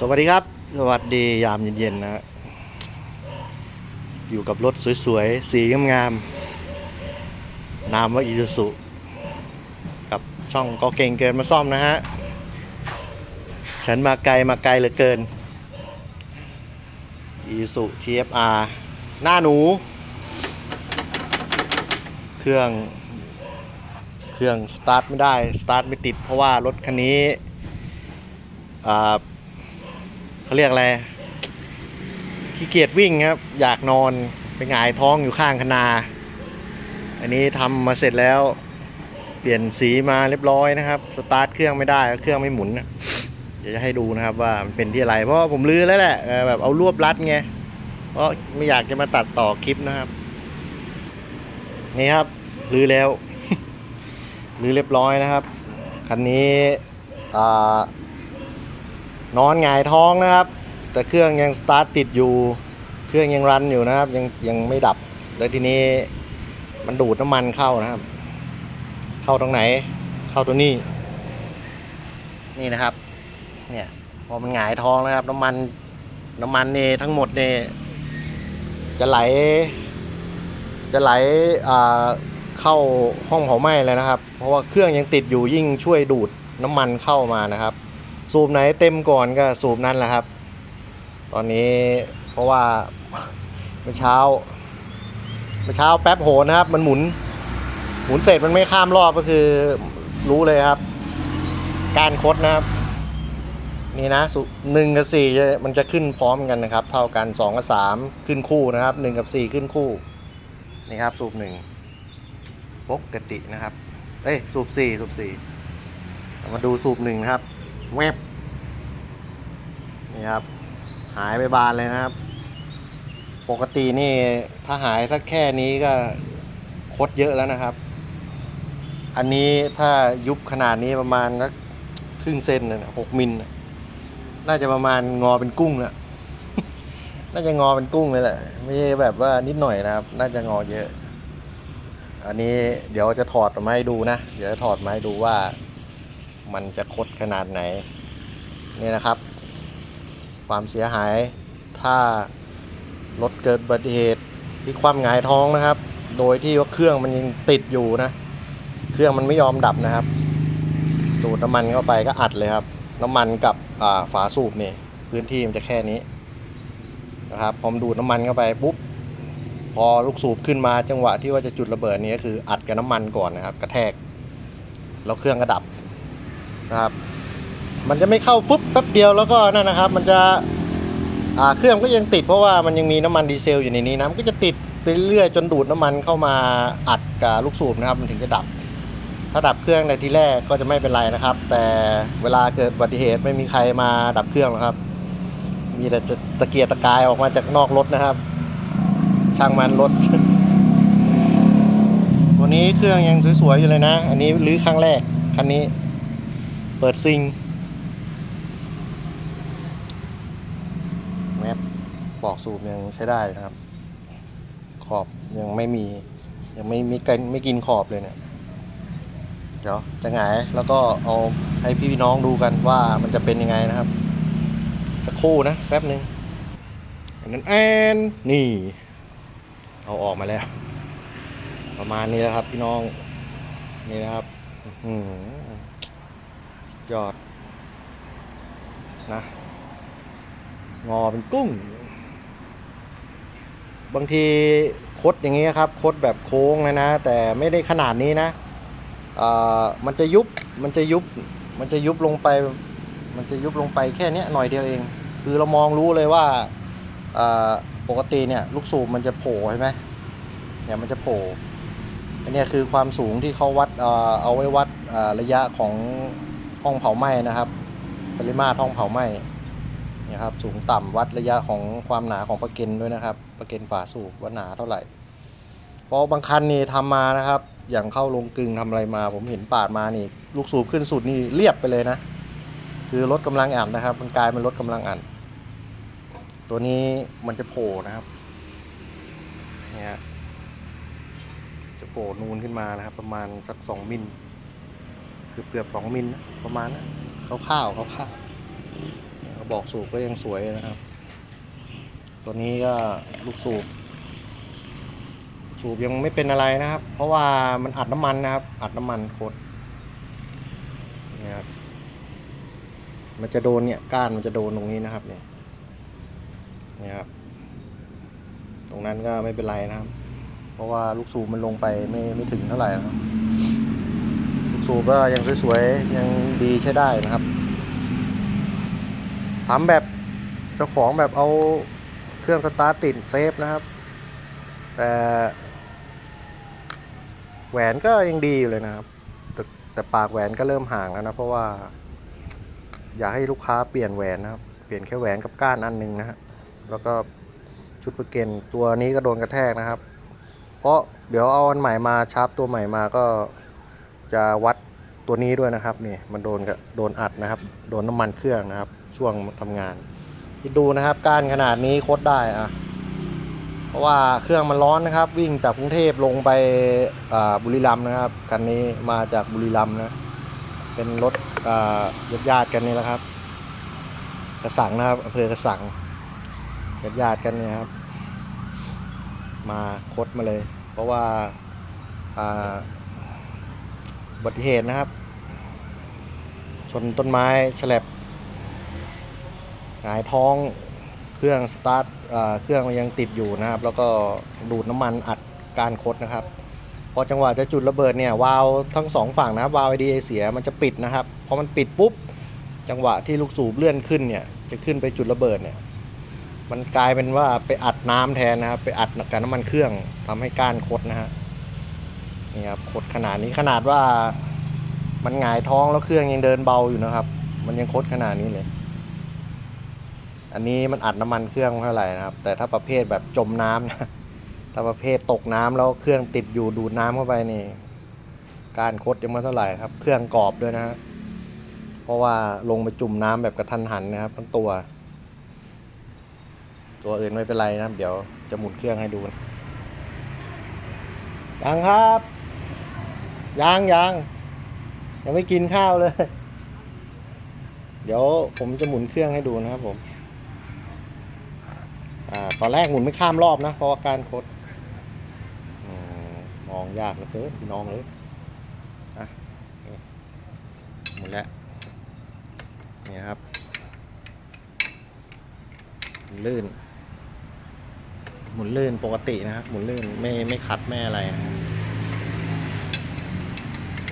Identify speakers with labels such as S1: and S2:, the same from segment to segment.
S1: สวัสดีครับ สวัสดียามเย็นๆนะฮะอยู่กับรถสวยๆ สีงามๆ นามว่าอีซูซุกับช่องก็เก่งเกินมาซ่อมนะฮะ ฉันมาไกลมาไกลเหลือเกินอีซู TFR หน้าหนู เครื่อง เครื่องสตาร์ทไม่ได้ สตาร์ทไม่ติด เพราะว่ารถคันนี้อ่า เขาเรียกอะไรขี้เกียจวิ่งครับ อยากนอนไปหงายท้องอยู่ข้างคนา อันนี้ทำมาเสร็จแล้ว เปลี่ยนสีมาเรียบร้อยนะครับ สตาร์ทเครื่องไม่ได้ เครื่องไม่หมุนเดี๋ยวจะให้ดูนะครับว่ามันเป็นที่อะไร เพราะผมลื้อแล้วแหละแบบเอารวบรัดไง เพราะไม่อยากจะมาตัดต่อคลิปนะครับ นี่ครับลื้อแล้วลื้อเรียบร้อยนะครับ คันนี้อ่า นอนหงายท้องนะครับ แต่เครื่องยังสตาร์ทติดอยู่ เครื่องยังรันอยู่นะครับ ยังยังไม่ดับ แล้วทีนี้มันดูดน้ำมันเข้านะครับ เข้าตรงไหน เข้าตัวนี้ นี่นะครับ เนี่ยพอมันหงายท้องนะครับ น้ำมันน้ำมันนี่ทั้งหมดนี่จะไหล จะไหลเข้าห้องเผาไหม้เลยนะครับ เพราะว่าเครื่องยังติดอยู่ยิ่งช่วยดูดน้ำมันเข้ามานะครับ สูบไหนเต็มก่อนก็สูบนั่นแหละครับ ตอนนี้เพราะว่าเมื่อเช้าเมื่อเช้าแป๊บโหนนะครับ มันหมุน หมุนเสร็จมันไม่ข้ามรอบก็คือรู้เลยครับ การคดนะครับ นี่นะสูหนึ่งกับสี่มันจะขึ้นพร้อมกันนะครับ เท่ากันสองกับสามขึ้นคู่นะครับหนึ่งกับสี่ขึ้นคู่นี่ครับ สูบหนึ่งปกตินะครับ เอ้ย สูบสี่สูบสี่มาดูสูบหนึ่งนะครับ แวบ นี่ครับ หายไปบานเลยนะครับ ปกตินี่ถ้าหายสักแค่นี้ก็คดเยอะแล้วนะครับ อันนี้ถ้ายุบขนาดนี้ประมาณสักครึ่งเซนนะหกมิลน่าจะประมาณงอเป็นกุ้งนะน่าจะงอเป็นกุ้งเลยแหละ ไม่ใช่แบบว่านิดหน่อยนะครับ น่าจะงอเยอะ อันนี้เดี๋ยวจะถอดมาให้ดูนะ เดี๋ยวจะถอดมาให้ดูว่า มันจะคดขนาดไหน นี่นะครับ ความเสียหาย ถ้ารถเกิดอุบัติเหตุที่คว่ำหงายท้องนะครับ โดยที่ว่าเครื่องมันยังติดอยู่นะ เครื่องมันไม่ยอมดับนะครับดูดน้ำมันเข้าไปก็อัดเลยครับ น้ำมันกับฝาสูบนี่พื้นที่มันจะแค่นี้นะครับพอมดูดน้ำมันเข้าไปปุ๊บพอลูกสูบขึ้นมาจังหวะที่ว่าจะจุดระเบิดนี้ก็คืออัดกับน้ำมันก่อนนะครับ กระแทก แล้วเครื่องก็ดับนะครับ มันจะไม่เข้าปุ๊บแป๊บเดียวแล้วก็นั่นนะครับ มันจะอ่าเครื่องก็ยังติดเพราะว่ามันยังมีน้ำมันดีเซลอยู่ในนี้นะมันก็จะติดไปเรื่อยจนดูดน้ำมันเข้ามาอัดกับลูกสูบนะครับ มันถึงจะดับ ถ้าดับเครื่องในทีแรกก็จะไม่เป็นไรนะครับ แต่เวลาเกิดอุบัติเหตุไม่มีใครมาดับเครื่องหรอกครับ มีแต่ตะเกียกตะกายออกมาจากนอกรถนะครับ ช่างมันรถตัวนี้เครื่องยังสวยๆอยู่เลยนะ อันนี้รื้อครั้งแรกคันนี้ เปิดซิงแมป ปอกสูบยังใช้ได้นะครับ ขอบยังไม่มี ยังไม่ไม่กินไม่กินขอบเลยเนี่ยเดี๋ยวจะหงายแล้วก็เอาให้พี่น้องดูกันว่ามันจะเป็นยังไงนะครับ สักครู่นะแป๊บหนึ่งอันนั้นแอนนี่ เอาออกมาแล้ว ประมาณนี้แล้วครับ พี่น้องนี่นะครับหือยอดนะ งอเป็นกุ้ง บางทีคดอย่างนี้ครับคดแบบโค้งเลยนะ แต่ไม่ได้ขนาดนี้นะมันจะยุบมันจะยุบมันจะยุบลงไป มันจะยุบลงไปแค่เนี้ยหน่อยเดียวเอง คือเรามองรู้เลยว่าปกติเนี่ยลูกสูบมันจะโผล่ใช่ไหมเนี่ยมันจะโผล่อันนี้คือความสูงที่เขาวัดเอาไว้วัดระยะของห้องเผาไหม้นะครับ ปริมาตรห้องเผาไหม้ นี่ยครับสูงต่ำวัดระยะของความหนาของประเก็นด้วยนะครับ ประเก็นฝาสูบว่าหนาเท่าไหร่เพราะบางคันนี่ทำมานะครับ อย่างเข้าลงกึงทำอะไรมา ผมเห็นปาดมานี่ ลูกสูบขึ้นสุดนี่เรียบไปเลยนะ คือลดกำลังอัดนะครับ มันกลายเป็นลดกำลังอัดตัวนี้มันจะโผล่นะครับเนี่ยจะโผล่นูนขึ้นมานะครับ ประมาณสักสองมิลเกือบเกือบสองมิลนะประมาณนะคร่าวๆคร่าวๆ บอกสูบก็ยังสวยนะครับ ตัวนี้ก็ลูกสูบ สูบยังไม่เป็นอะไรนะครับ เพราะว่ามันอัดน้ำมันนะครับ อัดน้ำมันโคตรนี่ครับมันจะโดนเนี่ยก้านมันจะโดนตรงนี้นะครับ เนี่ยนี่ครับ ตรงนั้นก็ไม่เป็นไรนะครับ เพราะว่าลูกสูบมันลงไปไม่ไม่ถึงเท่าไหร่นะครับ ลูกสูบก็ยังสวยๆยังดีใช้ได้นะครับ ทำแบบเจ้าของแบบเอาเครื่องสตาร์ทติดเซฟนะครับ แต่แหวนก็ยังดีอยู่เลยนะครับ แต่แต่ปากแหวนก็เริ่มห่างแล้วนะ เพราะว่า อยากให้ลูกค้าเปลี่ยนแหวนนะครับ เปลี่ยนแค่แหวนกับก้านอันหนึงนะฮะแล้วก็ชุดประเกนตัวนี้ก็โดนกระแทกนะครับ เพราะเดี๋ยวเอาอันใหม่มาชาร์ปตัวใหม่มาก็จะวัดตัวนี้ด้วยนะครับนี่มันโดนกับโดนอัดนะครับ โดนน้ำมันเครื่องนะครับ ช่วงทำงานคิดดูนะครับก้านขนาดนี้โคตรได้อะเพราะว่าเครื่องมันร้อนนะครับ วิ่งจากกรุงเทพลงไปบุรีรัมย์นะครับคันนี้มาจากบุรีรัมย์นะเป็นรถญาติญาติกันนี่แหละครับ กระสังนะครับอำเภอกระสังญาติญาติกันนี่ครับ มาคดมาเลย เพราะว่าอ่าอุบัติเหตุนะครับ ชนต้นไม้ฉลับ หงายท้องเครื่องสตาร์ทเครื่องยังติดอยู่นะครับ แล้วก็ดูดน้ำมันอัดการคดนะครับ พอจังหวะจะจุดระเบิดเนี่ยวาล์วทั้งสองฝั่งนะครับวาล์วไอดีเสียมันจะปิดนะครับพอมันปิดปุ๊บจังหวะที่ลูกสูบเลื่อนขึ้นเนี่ยจะขึ้นไปจุดระเบิดเนี่ยมันกลายเป็นว่าไปอัดน้ำแทนนะครับ ไปอัดกับน้ำมันเครื่องทำให้ก้านคดนะฮะนี่ครับคดขนาดนี้ขนาดว่ามันหงายท้องแล้วเครื่องยังเดินเบาอยู่นะครับ มันยังคดขนาดนี้เลย อันนี้มันอัดน้ำมันเครื่องเท่าไหร่นะครับ แต่ถ้าประเภทแบบจมน้ำนะ ถ้าประเภทตกน้ำแล้วเครื่องติดอยู่ดูดน้ำเข้าไปนี่ การคดยังไม่เท่าไหร่ครับ เครื่องกรอบด้วยนะฮะ เพราะว่าลงไปจุ่มน้ำแบบกระทันหันนะครับทั้งตัว ตัวอื่นไม่เป็นไรนะครับ เดี๋ยวจะหมุนเครื่องให้ดูยังครับยังยังยังไม่กินข้าวเลย เดี๋ยวผมจะหมุนเครื่องให้ดูนะครับผม ตอนแรกหมุนไม่ข้ามรอบนะ เพราะว่าการคดอมองยากเหลือเกินน้องเลยอะหมุนแล้วนี่ครับ ลื่น หมุนลื่นปกตินะครับ หมุนลื่นไม่ไม่ขัดไม่อะไรนะ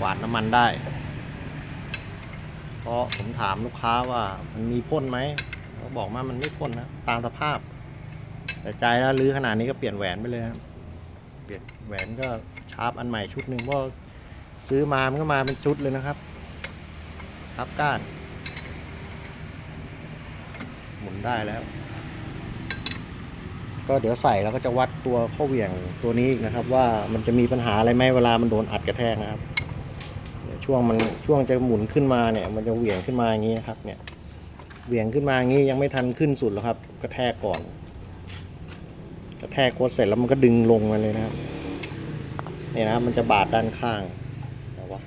S1: กวาดน้ำมันได้ เพราะผมถามลูกค้าว่ามันมีพ่นไหมเขาบอกว่ามันไม่พ่นนะ ตามสภาพ แต่ใจแล้วรื้อขนาดนี้ก็เปลี่ยนแหวนไปเลยครับ เปลี่ยนแหวนก็ชาร์ปอันใหม่ชุดหนึ่งเพราะซื้อมามันก็มาเป็นชุดเลยนะครับทับก้าน หมุนได้แล้ว ก็เดี๋ยวใส่แล้วก็จะวัดตัวข้อเหวี่ยงตัวนี้อีกนะครับ ว่ามันจะมีปัญหาอะไรไหมเวลามันโดนอัดกระแทกนะครับช่วงมันช่วงจะหมุนขึ้นมาเนี่ย มันจะเหวี่ยงขึ้นมาอย่างนี้นะครับ เนี่ยเหวี่ยงขึ้นมาอย่างนี้ยังไม่ทันขึ้นสุดหรอกครับกระแทกก่อน แทกโคตรเสร็จแล้วมันก็ดึงลงมาเลยนะครับเนี่ยนะมันจะบาดด้านข้างเดี๋ยววะ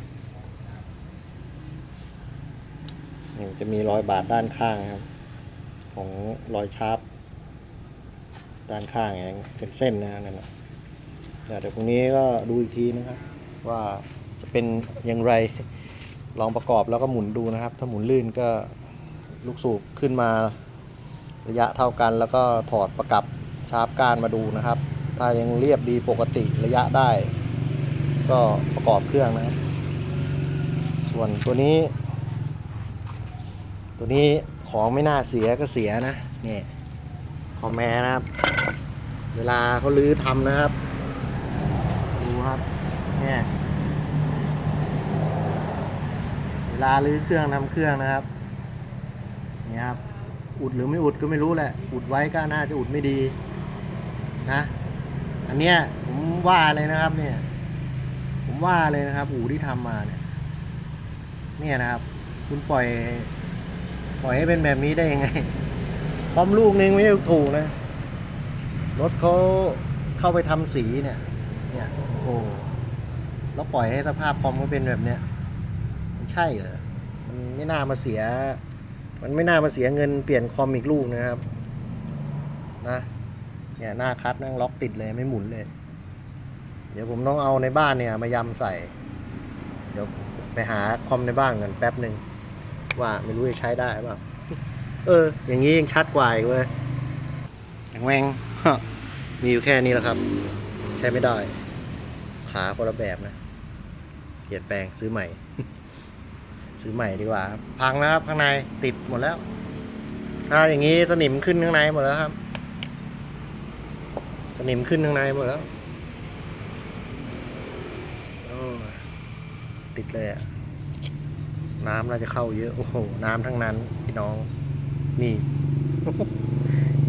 S1: นี่จะมีรอยบาดด้านข้างครับ ของรอยชาร์ปด้านข้างเองเป็นเส้นนะฮะนั่นแหละเดี๋ยวพรุ่งนี้ก็ดูอีกทีนะครับ ว่าจะเป็นอย่างไรลองประกอบแล้วก็หมุนดูนะครับ ถ้าหมุนลื่นก็ลูกสูบขึ้นมาระยะเท่ากันแล้วก็ถอดประกับ ชาร์ปกานมาดูนะครับ ถ้ายังเรียบดีปกติระยะได้ ก็ประกอบเครื่องนะครับ ส่วนตัวนี้ ตัวนี้ของไม่น่าเสียก็เสียนะนี่คอมแมนะครับ เวลาเขาลื้อทำนะครับ ดูครับเนี่ยเวลาลื้อเครื่องทำเครื่องนะครับนี่ครับอุดหรือไม่อุดก็ไม่รู้แหละ อุดไว้ก็น่าจะอุดไม่ดี นะ อันเนี้ยผมว่าเลยนะครับ เนี่ย ผมว่าเลยนะครับอู่ที่ทำมาเนี่ย เนี่ยนะครับ คุณปล่อย ปล่อยให้เป็นแบบนี้ได้ยังไงคอมลูกนึงไม่ถูกนะรถเขาเข้าไปทำสีเนี่ย เนี่ยโอ้โหแล้วปล่อยให้สภาพคอมเขาเป็นแบบเนี้ยมันใช่เหรอมันไม่น่ามาเสีย มันไม่น่ามาเสียเงินเปลี่ยนคอมอีกลูกนะครับ นะ เนี่ยหน้าคัดนั่งล็อกติดเลยไม่หมุนเลย เดี๋ยวผมต้องเอาในบ้านเนี่ย มายำใส่ เดี๋ยวไปหาคอมในบ้านกันแป๊บหนึ่งว่าไม่รู้จะใช้ได้เปล่าเออ อย่างนี้ยังชัดกว่าอีกเว้ยแหวงแวงมีอยู่แค่นี้แหละครับ ใช้ไม่ได้ ขาคนละแบบนะเปลี่ยนแปลงซื้อใหม่ ซื้อใหม่ดีกว่า พังแล้วครับข้างในติดหมดแล้ว ถ้าอย่างนี้สนิมขึ้นข้างในหมดแล้วครับ สนิมขึ้นข้างในหมดแล้วติดเลยอะน้ำน่าจะเข้าเยอะ โอ้โห น้ำทั้งนั้น พี่น้อง นี่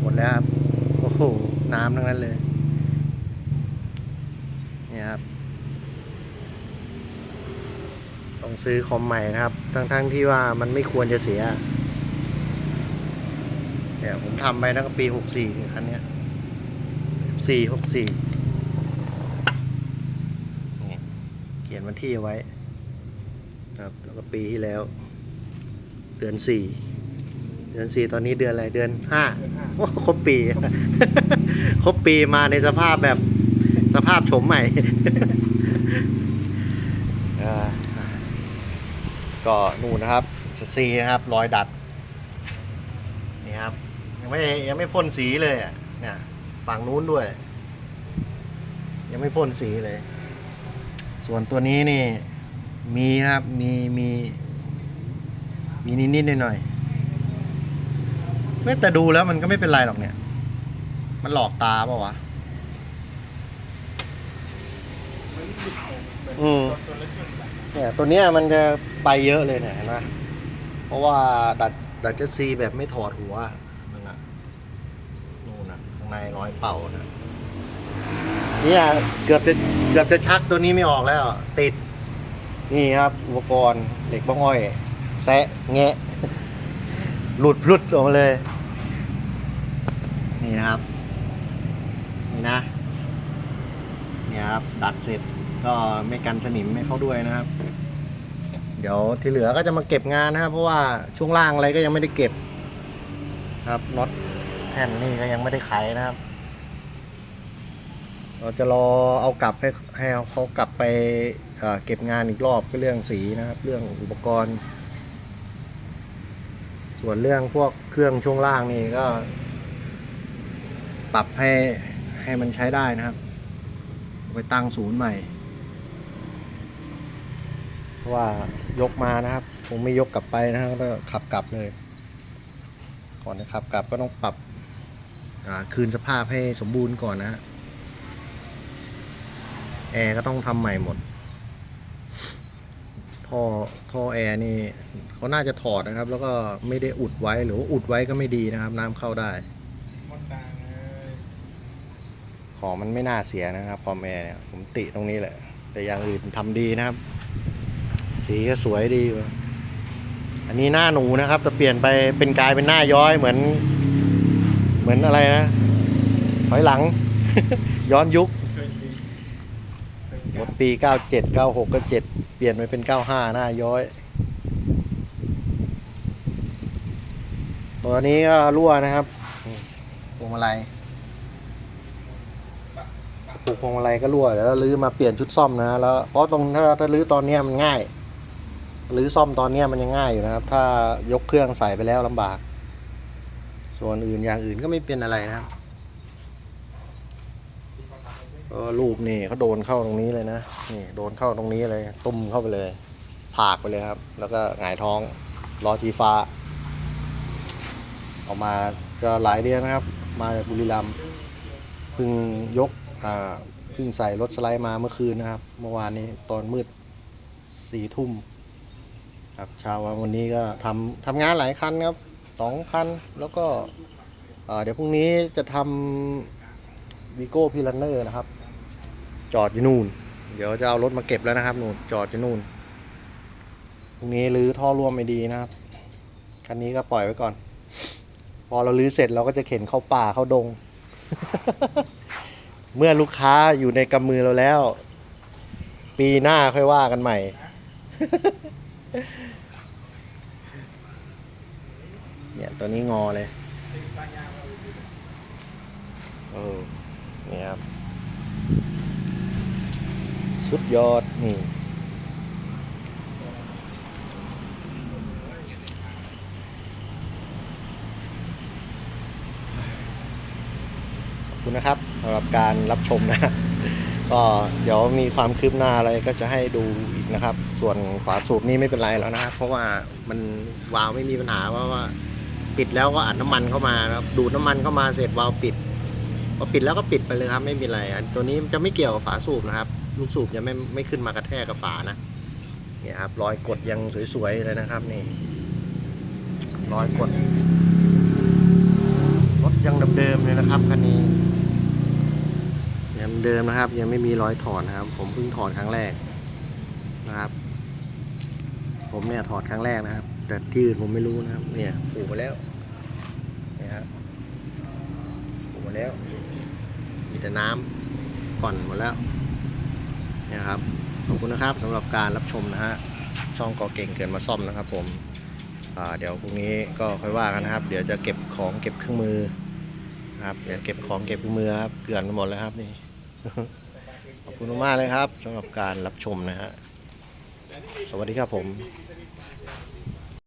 S1: หมดแล้วครับ โอ้โห น้ำทั้งนั้นเลย เนี่ยครับ ต้องซื้อคอมใหม่นะครับ ทั้งๆที่ว่ามันไม่ควรจะเสีย เนี่ยผมทำไปตั้งแต่ปีหกสี่คันเนี้ย สี่หกสี่นี่เขียนวันที่เอาไว้ ครับแล้วก็ปีที่แล้ว เดือนสี่เดือนสี่ตอนนี้เดือนอะไรเดือนห้าโอ้ครบปี ครบปีมาในสภาพแบบสภาพโฉมใหม่เอ่อก็นู่นนะครับชซีนะครับ รอยดัด นี่ครับ ยังไม่ยังไม่พ่นสีเลยอะเนี่ย ฝั่งนู้นด้วย ยังไม่พ่นสีเลย ส่วนตัวนี้นี่ มีนะครับ มีมี มีนิดๆหน่อยๆไม่แต่ดูแล้วมันก็ไม่เป็นไรหรอกเนี่ย มันหลอกตาเปล่าวะอืมเนี่ยตัวเนี้ยมันจะไปเยอะเลยเนี่ยเห็นไหมเพราะว่าดัดดัดเจดซีแบบไม่ถอดหัวนั่นนะนู่ นางในร้อยเป่านะเนี่ยเกือบจะเกือบจะชักตัวนี้ไม่ออกแล้ว ติด นี่ครับ อุปกรณ์เหล็กบ้องอ้อย แซะแงะ หลุดพลุดออกมาเลย นี่นะครับ นี่นะนี่ครับ ดัดเสร็จก็ไม่กันสนิมให้เขาด้วยนะครับ เดี๋ยวที่เหลือก็จะมาเก็บงานนะครับ เพราะว่าช่วงล่างอะไรก็ยังไม่ได้เก็บครับน็อต แผ่นนี่ก็ยังไม่ได้ไขนะครับ เราจะรอเอากลับให้ให้เขากลับไปเก็บงานอีกรอบก็เรื่องสีนะครับ เรื่องอุปกรณ์ ส่วนเรื่องพวกเครื่องช่วงล่างนี่ก็ ปรับให้ให้มันใช้ได้นะครับ ไปตั้งศูนย์ใหม่เพราะว่ายกมานะครับคงไม่ยกกลับไปนะครับก็ขับกลับเลย ก่อนจะขับกลับก็ต้องปรับ คืนสภาพให้สมบูรณ์ก่อนนะแอร์ก็ต้องทำใหม่หมด ท่อท่อแอร์นี่เขาน่าจะถอดนะครับ แล้วก็ไม่ได้อุดไว้หรือว่าอุดไว้ก็ไม่ดีนะครับ น้ำเข้าได้
S2: มดง
S1: ของมันไม่น่าเสียนะครับคอมแอร์เนี่ยผมติตรงนี้แหละ แต่อย่างอื่นทำดีนะครับ สีก็สวยดี อันนี้หน้าหนูนะครับแต่เปลี่ยนไปเป็นกลายเป็นหน้าย้อยเหมือน มือนอะไรนะถอยหลัง ย้อนยุค
S2: เคยมีเคยมี
S1: หมดปี 97 96ก็7เปลี่ยนไปเป็น 95 หน้าย้อย ตัวนี้ก็รั่วนะครับพวงมาลัยกระปุกพวงมาลัยก็รั่วเดี๋ยวรื้อมาเปลี่ยนชุดซ่อมนะแล้วเพราะตรงถ้าถ้ารื้อตอนเนี้ยมันง่ายรื้อซ่อมตอนเนี้ยมันยังง่ายอยู่นะครับ ถ้ายกเครื่องใส่ไปแล้วลำบาก ส่วนอื่นอย่างอื่นก็ไม่เป็นอะไรนะครับก็รูปนี่เขาโดนเข้าตรงนี้เลยนะนี่โดนเข้าตรงนี้เลย ตุ้มเข้าไปเลยผากไปเลยครับ แล้วก็หงายท้องล้อจีฟ้า ออกมาก็หลายเดือนนะครับ มาจากบุรีรัมย์เพิ่งยกอ่าเพิ่งใส่รถสไลด์มาเมื่อคืนนะครับ เมื่อวานนี้ตอนมืดสี่ทุ่มครับเช้าวันนี้ก็ทำทำงานหลายคันครับ สองคัน แล้วก็เดี๋ยวพรุ่งนี้จะทำวีโก้พีลันเนอร์นะครับ จอดอยู่นู่น เดี๋ยวจะเอารถมาเก็บแล้วนะครับนู่นจอดอยู่นู่นพรุ่งนี้รื้อท่อร่วมไม่ดีนะครับคันนี้ก็ปล่อยไว้ก่อน พอเราลื้อเสร็จเราก็จะเข็นเข้าป่าเข้าดง เมื่อลูกค้าอยู่ในกำมือเราแล้ว ปีหน้าค่อยว่ากันใหม่ เนี่ยตัวนี้งอเลยเออนี่ครับ สุดยอด นี่ขอบคุณนะครับสำหรับการรับชมนะ ก็เดี๋ยวมีความคืบหน้าอะไรก็จะให้ดูอีกนะครับ ส่วนฝาสูบนี่ไม่เป็นไรแล้วนะครับ เพราะว่ามันวาล์วไม่มีปัญหาว่าว่า ปิดแล้วก็อัดน้ำมันเข้ามาครับดูดน้ำมันเข้ามาเสร็จวาล์วปิดพอปิดแล้วก็ปิดไปเลยครับ ไม่มีอะไรอันตัวนี้จะไม่เกี่ยวกับฝาสูบนะครับลูกสูบจะไม่ไม่ขึ้นมากระแทกกับฝานะเนี่ยครับรอยกดยังสวยๆเลยนะครับนี่รอยกดรถยังเดิมๆเลยนะครับคันนี้ยังเดิมนะครับ ยังไม่มีรอยถอดนะครับ ผมเพิ่งถอดครั้งแรกนะครับ ผมเนี่ยถอดครั้งแรกนะครับ แต่ที่อื่นผมไม่รู้นะครับ เนี่ยผูกมาแล้วนี่ครับผูกมาแล้วมีแต่น้ำก่อนหมดแล้วเนี่ยครับขอบคุณนะครับสำหรับการรับชมนะฮะช่องกอเก่งเกินมาซ่อมนะครับ ผมเดี๋ยวพรุ่งนี้ก็ค่อยว่ากันนะครับ เดี๋ยวจะเก็บของเก็บเครื่องมือครับเดี๋ยวเก็บของเก็บเครื่องมือครับเกลื่อนไปหมดแล้วครับนี่ขอบคุณมากเลยครับสำหรับการรับชมนะฮะ สวัสดีครับผม